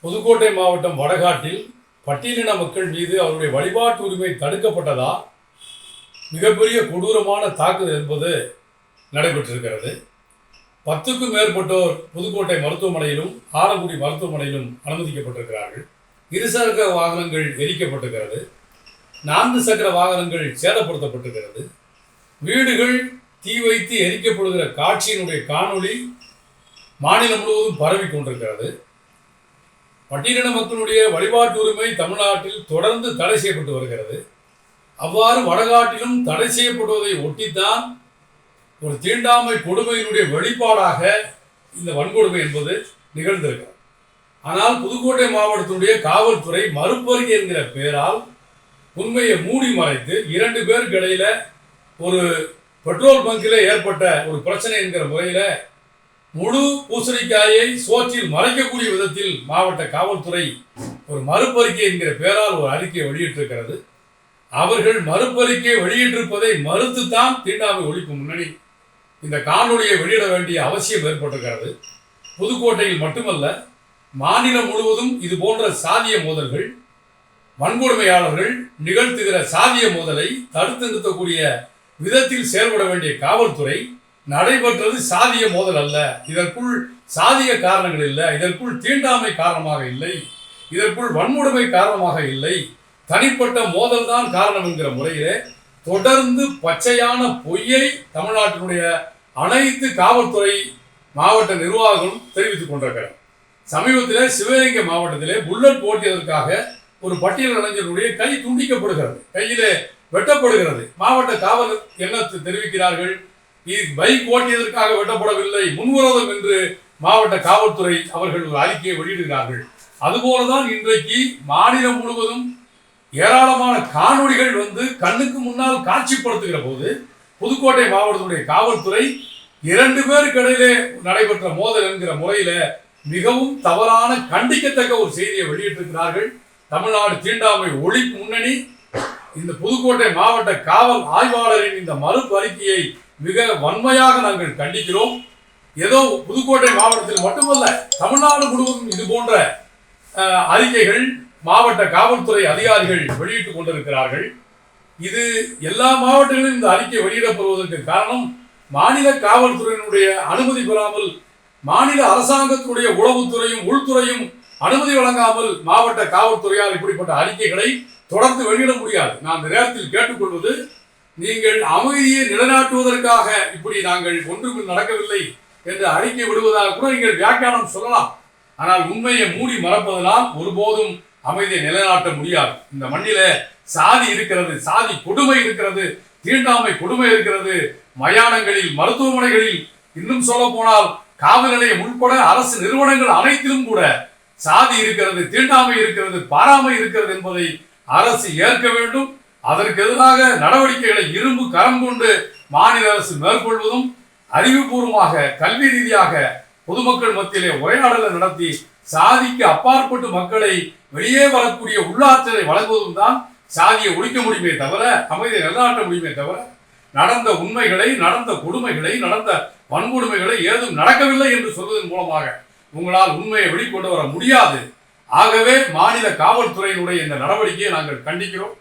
புதுக்கோட்டை மாவட்டம் வடகாட்டில் பட்டியலின மக்கள் மீது அவருடைய வழிபாட்டு உரிமை தடுக்கப்பட்டதா? மிகப்பெரிய கொடூரமான தாக்குதல் என்பது நடைபெற்றிருக்கிறது. பத்துக்கும் மேற்பட்டோர் புதுக்கோட்டை மருத்துவமனையிலும் ஆலங்குடி மருத்துவமனையிலும் அனுமதிக்கப்பட்டிருக்கிறார்கள். இருசக்கர வாகனங்கள் எரிக்கப்பட்டிருக்கிறது. நான்கு சக்கர வாகனங்கள் சேதப்படுத்தப்பட்டிருக்கிறது. வீடுகள் தீ வைத்து எரிக்கப்படுகிற காட்சியினுடைய காணொளி மாநிலம் முழுவதும் பரவி கொண்டிருக்கிறது. பட்டியலின மக்களுடைய வழிபாட்டு உரிமை தமிழ்நாட்டில் தொடர்ந்து தடை செய்யப்பட்டு வருகிறது. அவ்வாறு வடகாட்டிலும் தடை செய்யப்படுவதை ஒட்டித்தான் ஒரு தீண்டாமை கொடுமையினுடைய வெளிப்பாடாக இந்த வன்கொடுமை என்பது நிகழ்ந்திருக்கிறது. ஆனால் புதுக்கோட்டை மாவட்டத்தினுடைய காவல்துறை மறுப்பறிக்கை என்கிற பெயரால் உண்மையை மூடி மறைத்து இரண்டு பேருக்கு இடையில ஒரு பெட்ரோல் பங்கில் ஏற்பட்ட ஒரு பிரச்சனை என்கிற முறையில் முழு பூசணிக்காயை சோற்றில் மறைக்கக்கூடிய விதத்தில் மாவட்ட காவல்துறை ஒரு மறுப்பறிக்கை என்கிற பெயரால் ஒரு அறிக்கையை வெளியிட்டிருக்கிறது. அவர்கள் மறுப்பறிக்கை வெளியிட்டிருப்பதை மறுத்துத்தான் தீண்டாமை ஒழிப்பு முன்னணி இந்த காணொலியை வெளியிட வேண்டிய அவசியம் ஏற்பட்டிருக்கிறது. புதுக்கோட்டையில் மட்டுமல்ல மாநிலம் முழுவதும் இது போன்ற சாதிய மோதல்கள் வன்கொடுமையாளர்கள் நிகழ்த்துகிற சாதிய மோதலை தடுத்து நிறுத்தக்கூடிய விதத்தில் செயல்பட வேண்டிய காவல்துறை நடைபெற்றது சாதிய மோதல் அல்ல. இதற்குள் சாதிய காரணங்கள் இல்லை. இதற்குள் தீண்டாமை காரணமாக இல்லை. இதற்குள் வன்முடைமை காரணமாக இல்லை. தனிப்பட்ட மோதல் தான் காரணம் என்கிற முறையிலே தொடர்ந்து பச்சையான பொய்யை தமிழ்நாட்டினுடைய அனைத்து காவல்துறை மாவட்ட நிர்வாகங்களும் தெரிவித்துக் கொண்டிருக்கிறார் சமீபத்தில் சிவகங்கை மாவட்டத்திலே புல்லட் போட்டியதற்காக ஒரு பட்டியல் இளைஞருடைய கை துண்டிக்கப்படுகிறது. கையிலே வெட்டப்படுகிறது. மாவட்ட காவல் என்ன தெரிவிக்கிறார்கள்? இது பைக் ஓட்டியதற்காக வெட்டப்படவில்லை. முன்விரோதம் என்று மாவட்ட காவல்துறை அவர்கள் ஒரு அறிக்கையை வெளியிடுகிறார்கள். அதுபோலதான் இன்றைக்கு மாநிலம் முழுவதும் ஏராளமான காணொளிகள் வந்து கண்ணுக்கு முன்னால் காட்சிப்படுத்துகிற போது புதுக்கோட்டை மாவட்டத்துடைய காவல்துறை இரண்டு பேருக்கு இடையிலே நடைபெற்ற மோதல் என்கிற முறையில மிகவும் தவறான கண்டிக்கத்தக்க ஒரு செய்தியை வெளியிட்டிருக்கிறார்கள். தமிழ்நாடு தீண்டாமை ஒழிப்பு முன்னணி இந்த புதுக்கோட்டை மாவட்ட காவல் ஆய்வாளரின் இந்த மறுப்பு அறிக்கையை மிக வன்மையாக நாங்கள் கண்டிக்கிறோம். ஏதோ புதுக்கோட்டை மாவட்டத்தில் மட்டுமல்ல தமிழ்நாடு முழுவதும் இது போன்ற அறிக்கைகள் மாவட்ட காவல்துறை அதிகாரிகள் வெளியிட்டுக் கொண்டிருக்கிறார்கள். இது எல்லா மாவட்டங்களிலும் இந்த அறிக்கை வெளியிடப்படுவதற்கு காரணம் மாநில காவல்துறையினுடைய அனுமதி பெறாமல் மாநில அரசாங்கத்துடைய உளவுத்துறையும் உள்துறையும் அனுமதி வழங்காமல் மாவட்ட காவல்துறையால் இப்படிப்பட்ட அறிக்கைகளை தொடர்ந்து வெளியிட முடியாது. நான் இந்த நேரத்தில் கேட்டுக்கொள்வது நீங்கள் அமைதியை நிலைநாட்டுவதற்காக இப்படி நாங்கள் ஒன்றுக்கும் நடக்கவில்லை என்று அறிக்கை விடுவதாக கூட நீங்கள் வியாக்கியானம் சொல்லலாம். ஆனால் உண்மையை மூடி மறப்பதனால் ஒருபோதும் அமைதியை நிலைநாட்ட முடியாது. இந்த மண்ணில சாதி இருக்கிறது சாதி கொடுமை இருக்கிறது தீண்டாமை கொடுமை இருக்கிறது. மயானங்களில் மருத்துவமனைகளில் இன்னும் சொல்ல போனால் காவல் நிலையம் உட்பட அரசு நிறுவனங்கள் அனைத்திலும் கூட சாதி இருக்கிறது தீண்டாமை இருக்கிறது பாராமை இருக்கிறது என்பதை அரசு ஏற்க வேண்டும். அதற்கு எதிராக நடவடிக்கைகளை இரும்பு கரம் கொண்டு மாநில அரசு மேற்கொள்வதும் அறிவுபூர்வமாக கல்வி ரீதியாக பொதுமக்கள் மத்தியிலே உரையாடலை நடத்தி சாதிக்கு அப்பாற்பட்டு மக்களை வெளியே வரக்கூடிய உள்ளாற்றலை வழங்குவதும் தான் சாதியை ஒழிக்க முடியுமே தவிர அமைதியை நிலநாட்ட முடியுமே தவிர நடந்த உண்மைகளை நடந்த கொடுமைகளை நடந்த வன்கொடுமைகளை ஏதும் நடக்கவில்லை என்று சொல்வதன் மூலமாக உங்களால் உண்மையை வெளிக்கொண்டு வர முடியாது. ஆகவே மாநில காவல்துறையினுடைய இந்த நடவடிக்கையை நாங்கள் கண்டிக்கிறோம்.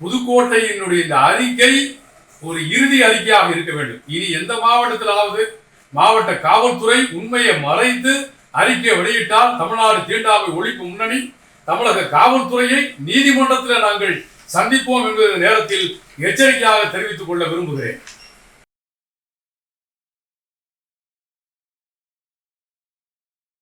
புதுக்கோட்டையினுடைய இந்த அறிக்கை ஒரு இறுதி அறிக்கையாக இருக்க வேண்டும். இனி எந்த மாவட்டத்திலாவது மாவட்ட காவல்துறை உண்மையை மறைத்து அறிக்கை வெளியிட்டால் தமிழ்நாடு தீண்டாமை ஒழிப்பு முன்னணி தமிழக காவல்துறையை நீதிமன்றத்தில் நாங்கள் சந்திப்போம் என்கிற நேரத்தில் எச்சரிக்கையாக தெரிவித்துக் கொள்ள விரும்புகிறேன்.